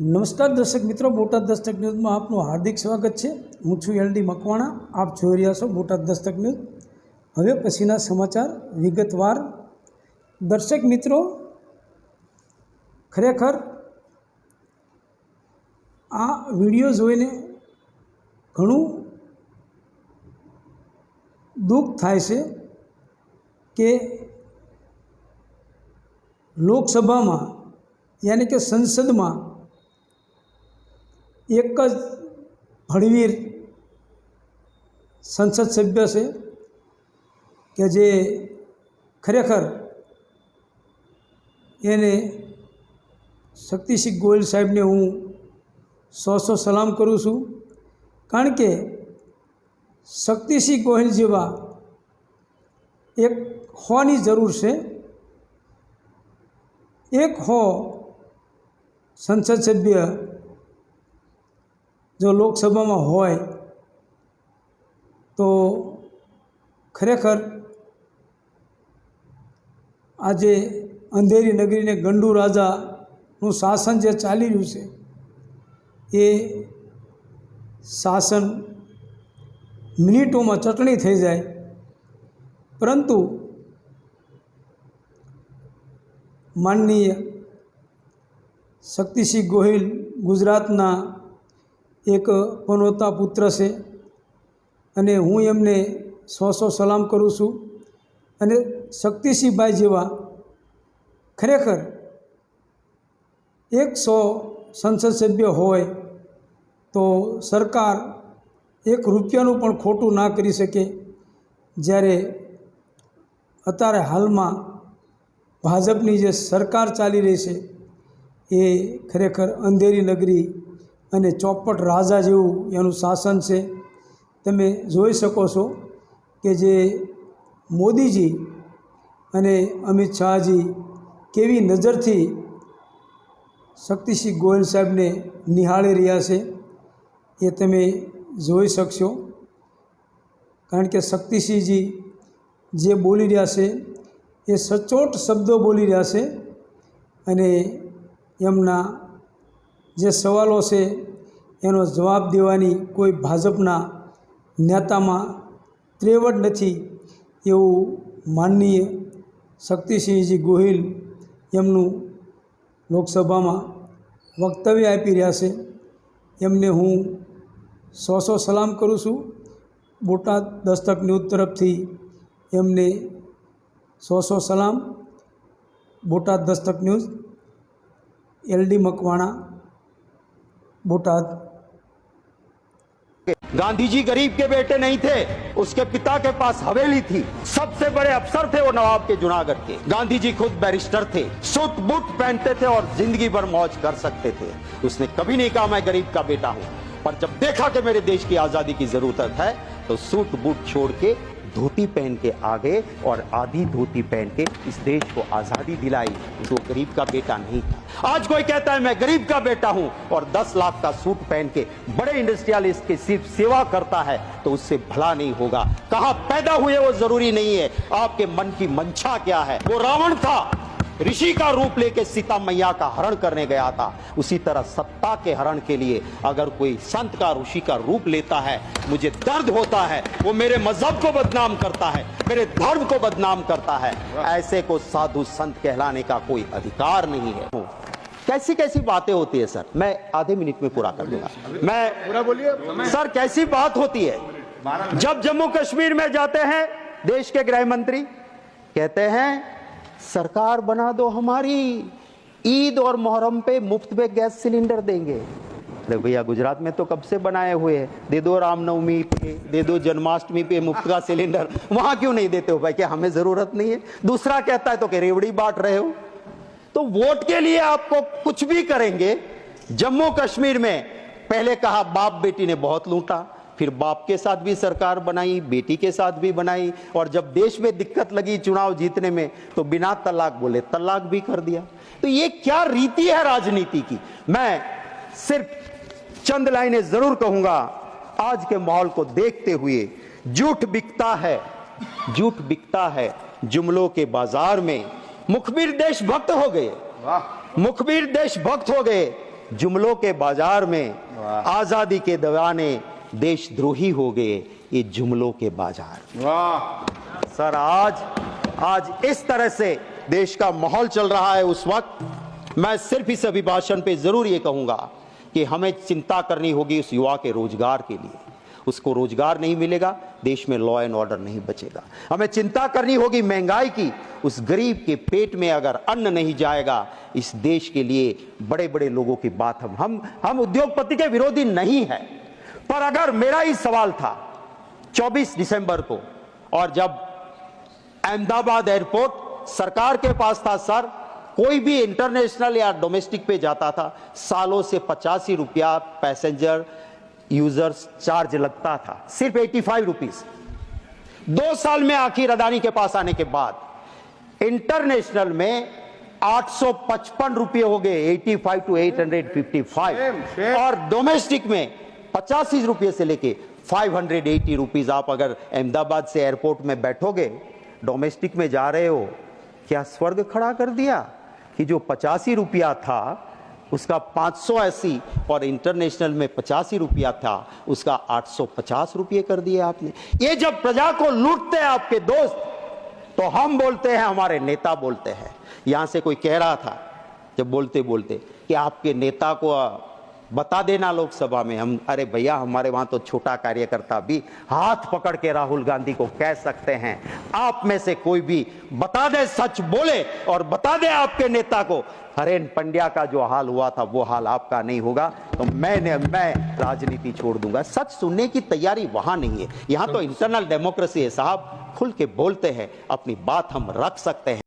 નમસ્કાર દર્શક મિત્રો, બોટાદ દસ્તક ન્યૂઝમાં આપનું હાર્દિક સ્વાગત છે. હું છું એલડી મકવાણા, આપ જોઈ રહ્યા છો બોટાદ દસ્તક ન્યૂઝ. હવે પછીના સમાચાર વિગતવાર. દર્શક મિત્રો, ખરેખર આ વીડિયો જોઈને ઘણું દુઃખ થાય છે કે લોકસભામાં, યાની કે સંસદમાં એક જ ભણવીર સંસદ સભ્ય છે કે જે ખરેખર એને શક્તિસિંહ ગોયલ સાહેબને હું સો સો સલામ કરું છું. કારણ કે શક્તિસિંહ ગોહિલ જેવા એક હોની જરૂર છે. એક હો સંસદ સભ્ય જો લોકસભામાં હોય, તો ખરેખર આજે અંધેરી નગરીને ગંડુ રાજાનું શાસન જે ચાલી રહ્યું છે, એ શાસન મિનિટોમાં ચટણી થઈ જાય. પરંતુ માનનીય શક્તિસિંહ ગોહિલ ગુજરાતના એક પનોતા પુત્ર છે અને હું એમને સો સો સલામ કરું છું અને શક્તિસિંહભાઈ જેવા ખરેખર એકસો સંસદ સભ્ય હોય તો સરકાર એક રૂપિયાનું પણ ખોટું ના કરી શકે. જ્યારે અત્યારે હાલમાં ભાજપની જે સરકાર ચાલી રહી છે એ ખરેખર અંધેરી નગરી અને ચોપટ રાજા જેવું એનું શાસન છે. તમે જોઈ શકો છો કે જે મોદીજી અને અમિત શાહજી કેવી નજરથી શક્તિસિંહ ગોયલ સાહેબને નિહાળી રહ્યા છે એ તમે જોઈ શકશો. કારણ કે શક્તિસિંહજી જે બોલી રહ્યા છે એ સચોટ શબ્દો બોલી રહ્યા છે અને એમના જે સવાલો છે, એનો જવાબ દેવાની કોઈ ભાજપના નેતામાં ત્રેવડ નથી એવું માનનીય શક્તિસિંહજી ગોહિલ એમનું લોકસભામાં વક્તવ્ય આપી રહ્યા છે. એમને હું સો સો સલામ કરું છું. બોટાદ દસ્તક ન્યૂઝ તરફથી એમને સો સો સલામ. Botad Dastak news L D Makwana. Bhutan. Gandhi ji गरीब के बेटे नहीं थे, उसके पिता के पास हवेली थी। सबसे बड़े अफसर थे वो नवाब के जुनागढ़ के। गांधी जी खुद बैरिस्टर थे सुत बुट पहनते थे और ज़िंदगी भर मौज कर सकते थे। उसने कभी नहीं कहा, मैं गरीब का बेटा हूँ। पर जब देखा कि मेरे देश की आज़ादी की ज़रूरत है तो सूट बूट छोड़ के धोती पहन के आ गए और आधी धोती पहन के इस देश को आज़ादी दिलाई जो गरीब का बेटा नहीं था। आज कोई कहता है, मैं गरीब का बेटा हूँ और 10 लाख का सूट पहन के बड़े इंडस्ट्रियलिस्ट की सिर्फ़ सेवा करता है तो उससे भला नहीं होगा। कहा पैदा हुए वो ज़रूरी नहीं है। आपके मन की मंशा क्या है? वो रावण था। ऋषि का रूप लेके सीता मैया का हरण करने गया था। उसी तरह सत्ता के हरण के लिए अगर कोई संत का ऋषि का रूप लेता है मुझे दर्द होता है। वो मेरे मज़हब को बदनाम करता है मेरे धर्म को बदनाम करता है। ऐसे को साधु संत कहलाने का कोई अधिकार नहीं है। कैसी कैसी बातें होती है सर? मैं आधे मिनट में पूरा कर दूँगा। मैं पूरा बोलिए। सर कैसी बात होती है? जब जम्मू कश्मीर में जाते हैं देश के गृह मंत्री कहते हैं सरकार बना दो हमारी, ईद और मोहर्रम पे मुफ़्त में गैस सिलेंडर देंगे। अरे भैया, गुजरात में तो कब से बनाए हुए हैं? दे दो रामनवमी पे, दे दो जन्माष्टमी पे मुफ़्त का सिलेंडर। वहाँ क्यों नहीं देते हो भाई? क्या हमें ज़रूरत नहीं है? दूसरा कहता है तो कि रेवड़ी बांट रहे हो? तो वोट के लिए आपको कुछ भी करेंगे। जम्मू कश्मीर में पहले कहा, बाप बेटी ने बहुत लूटा। फिर बाप के साथ भी सरकार बनाई बेटी के साथ भी बनाई और जब देश में दिक्कत लगी चुनाव जीतने में तो बिना तलाक बोले तलाक भी कर दिया। तो ये क्या रीति है राजनीति की? मैं सिर्फ़ चंद लाइनें ज़रूर कहूँगा आज के माहौल को देखते हुए। झूठ बिकता है झूठ बिकता है जुमलों के बाज़ार में। मुखबिर देशभक्त हो गए। मुखबिर देशभक्त हो गए जुमलों के बाज़ार में। आज़ादी के दीवाने देशद्रोही हो गए ये जुमलों के बाज़ार। वाह। सर आज आज इस तरह से देश का माहौल चल रहा है उस वक्त। मैं सिर्फ़ इस अभिभाषण पे ज़रूर ये कहूँगा कि हमें चिंता करनी होगी उस युवा के रोज़गार के लिए। उसको रोज़गार नहीं मिलेगा देश में लॉ एंड ऑर्डर नहीं बचेगा। हमें चिंता करनी होगी महँगाई की उस गरीब के पेट में अगर अन्न नहीं जाएगा इस देश के लिए बड़े बड़े लोगों की बात हम हम हम उद्योगपति के विरोधी नहीं है। पर अगर मेरा ही सवाल था 24 दिसंबर को और जब अहमदाबाद एयरपोर्ट सरकार के पास था सर कोई भी इंटरनेशनल या डोमेस्टिक पे जाता था सालों से पचासी रुपया पैसेंजर यूज़र्स चार्ज लगता था सिर्फ़ 85 रुपीज़ दो साल में आखिर अदानी के पास आने के बाद इंटरनेशनल में 855 रुपये हो गए 85 टू 855 Same, same. और डोमेस्टिक में पचासी रुपये से लेके 580 रुपीस आप अगर अहमदाबाद से एयरपोर्ट में बैठोगे डोमेस्टिक में जा रहे हो, क्या स्वर्ग खड़ा कर दिया कि जो पचासी रुपया था, उसका 580 और इंटरनेशनल में पचासी रुपया था, उसका 850 रुपये कर दिया आपने। ये जब प्रजा को लूटते हैं आपके दोस्त तो हम बोलते हैं, हमारे नेता बोलते हैं। यहाँ से कोई कह रहा था, जब बोलते बोलते कि आपके नेता को बता देना लोकसभा में हम अरे भैया हमारे वहाँ तो छोटा कार्यकर्ता भी हाथ पकड़ के राहुल गांधी को कह सकते हैं। आप में से कोई भी बता दे सच बोले और बता दे आपके नेता को। हरेन पंड्या का जो हाल हुआ था वो हाल आपका नहीं होगा। तो मैंने मैं राजनीति छोड़ दूँगा। सच सुनने की तैयारी वहाँ नहीं है। यहाँ तो इंटरनल डेमोक्रेसी है साहब। खुल के बोलते हैं अपनी बात हम रख सकते हैं।